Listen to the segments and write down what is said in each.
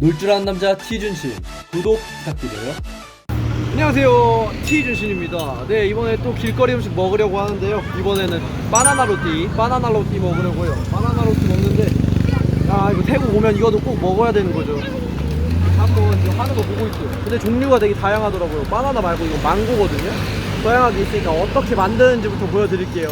놀줄 아는 남자 티준신 구독 부탁드려요. 안녕하세요 티준신입니다. 네 이번에 또 길거리 음식 먹으려고 하는데요. 이번에는 바나나 로티, 바나나 로티 먹으려고요. 바나나 로티 먹는데 아 이거 태국 오면 이거도 꼭 먹어야 되는 거죠. 한번 지금 하는 거 보고 있어요. 근데 종류가 되게 다양하더라고요. 바나나 말고 이거 망고거든요. 다양하게 있으니까 어떻게 만드는지부터 보여드릴게요.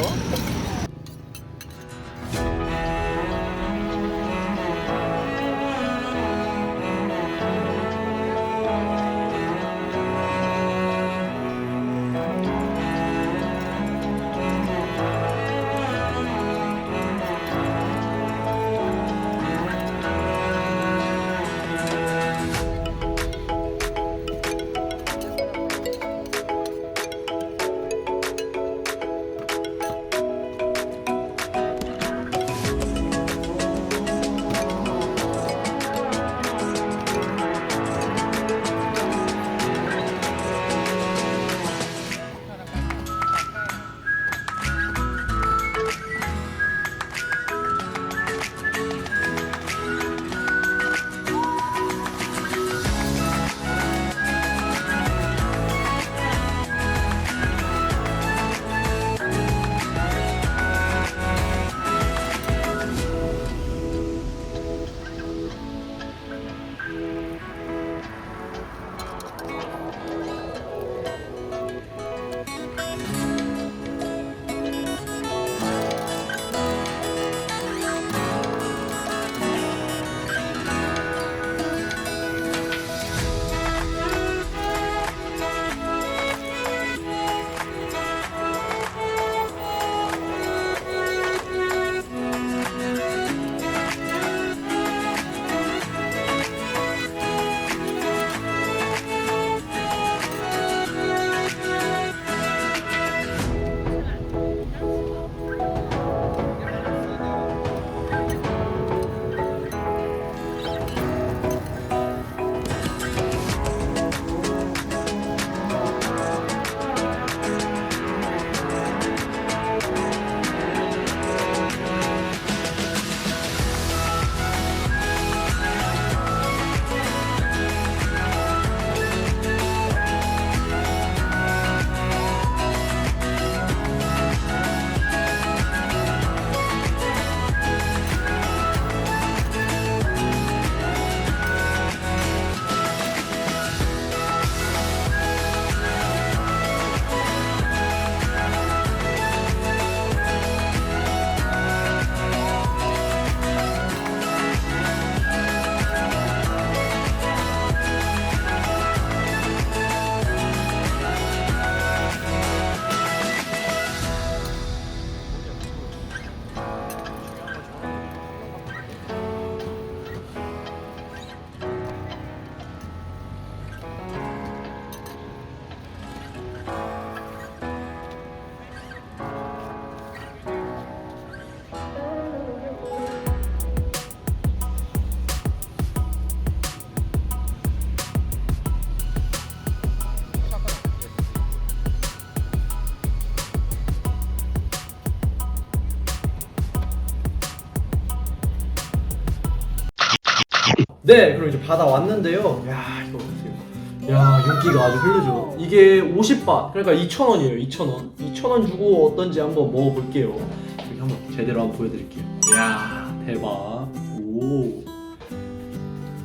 네, 그럼 이제 받아 왔는데요. 야, 이거 보세요. 야, 윤기가 아주 흐르죠. 이게 50바, 그러니까 2,000원이에요. 2,000원. 2,000원 주고 어떤지 한번 먹어볼게요. 여기 한번 제대로 한번 보여드릴게요. 야, 대박. 오.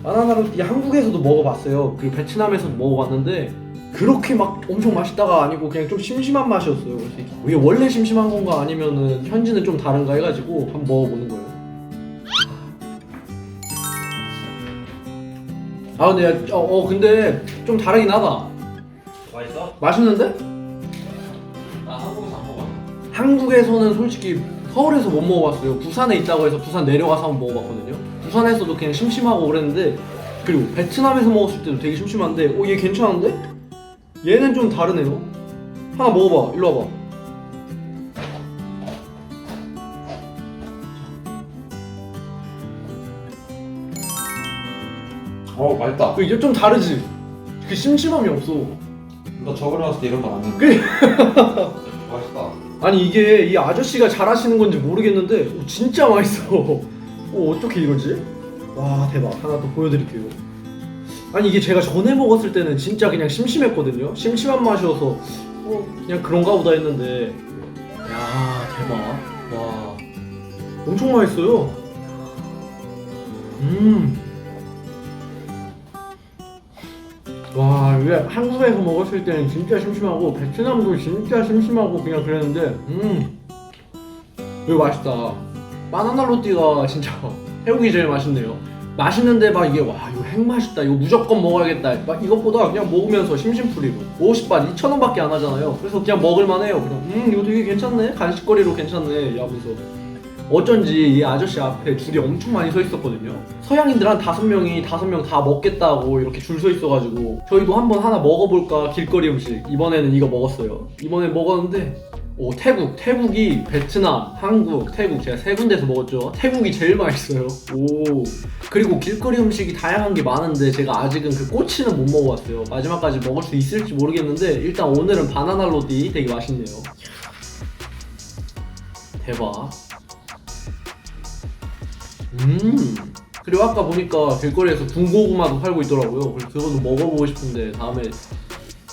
바나나 로티 한국에서도 먹어봤어요. 그리고 베트남에서도 먹어봤는데 그렇게 막 엄청 맛있다가 아니고 그냥 좀 심심한 맛이었어요. 그래서 이게 원래 심심한 건가 아니면은 현지는 좀 다른가 해가지고 한번 먹어보는 거예요. 아 근데 야, 어, 어 근데 좀 다르긴 하다. 맛있어? 맛있는데? 나 한국에서 안 먹어. 한국에서는 솔직히 서울에서 못 먹어봤어요. 부산에 있다고 해서 부산 내려가서 한번 먹어봤거든요. 부산에서도 그냥 심심하고 그랬는데 그리고 베트남에서 먹었을 때도 되게 심심한데 어얘 괜찮은데? 얘는 좀 다르네요. 하나 먹어봐. 일로 와봐. 어 맛있다. 그 이게 좀 다르지? 그 심심함이 없어. 나 저번에 왔을 때 이런 했는데. 그래. 맛있다. 아니 이게 이 아저씨가 잘하시는 건지 모르겠는데 오, 진짜 맛있어. 오 어떻게 이러지? 와 대박 하나 더 보여드릴게요. 아니 이게 제가 전에 먹었을 때는 진짜 그냥 심심했거든요. 심심한 맛이어서 어 그냥 그런가 보다 했는데 야 대박 와 엄청 맛있어요. 음. 이게 한국에서 먹었을 때는 진짜 심심하고 베트남도 진짜 심심하고 그냥 그랬는데 음 이거 맛있다. 바나나 로띠가 진짜 태국이 제일 맛있네요. 맛있는데 막 이게 와 이거 핵 맛있다. 이거 무조건 먹어야겠다. 막 이것보다 그냥 먹으면서 심심풀이로. 50바 2,000원밖에 안 하잖아요. 그래서 그냥 먹을만해요 그냥. 음 이거 되게 괜찮네? 간식거리로 괜찮네 이러면서 어쩐지 이 아저씨 앞에 줄이 엄청 많이 서 있었거든요. 서양인들 한 다섯 명이 다섯 명 다 먹겠다고 이렇게 줄 서 있어가지고 저희도 한번 하나 먹어볼까 길거리 음식 이번에는 이거 먹었어요. 이번에 먹었는데 오 태국, 태국이 베트남, 한국, 태국 제가 세 군데서 먹었죠. 태국이 제일 맛있어요. 오 그리고 길거리 음식이 다양한 게 많은데 제가 아직은 그 꼬치는 못 먹어봤어요. 마지막까지 먹을 수 있을지 모르겠는데 일단 오늘은 바나나 로디 되게 맛있네요. 대박. 음. 그리고 아까 보니까 길거리에서 군고구마도 팔고 있더라고요. 그래서 그것도 먹어보고 싶은데 다음에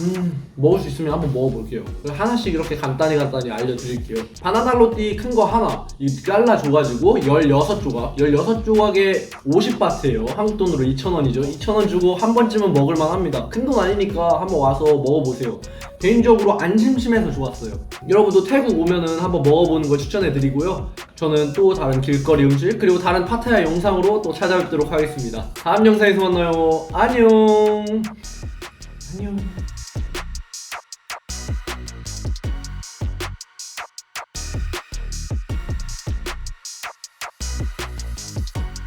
음 먹을 수 있으면 한번 먹어볼게요. 하나씩 이렇게 간단히 간단히 알려드릴게요. 바나나 로띠 큰 거 하나 이 잘라줘가지고 16조각 16조각에 50바트예요. 한국 돈으로 2,000원이죠. 2,000원 주고 한 번쯤은 먹을만 합니다. 큰 돈 아니니까 한번 와서 먹어보세요. 개인적으로 안 심심해서 좋았어요. 여러분도 태국 오면은 한번 먹어보는 거 추천해드리고요. 저는 또 다른 길거리 음식 그리고 다른 파타야 영상으로 또 찾아뵙도록 하겠습니다. 다음 영상에서 만나요. 안녕. 안녕.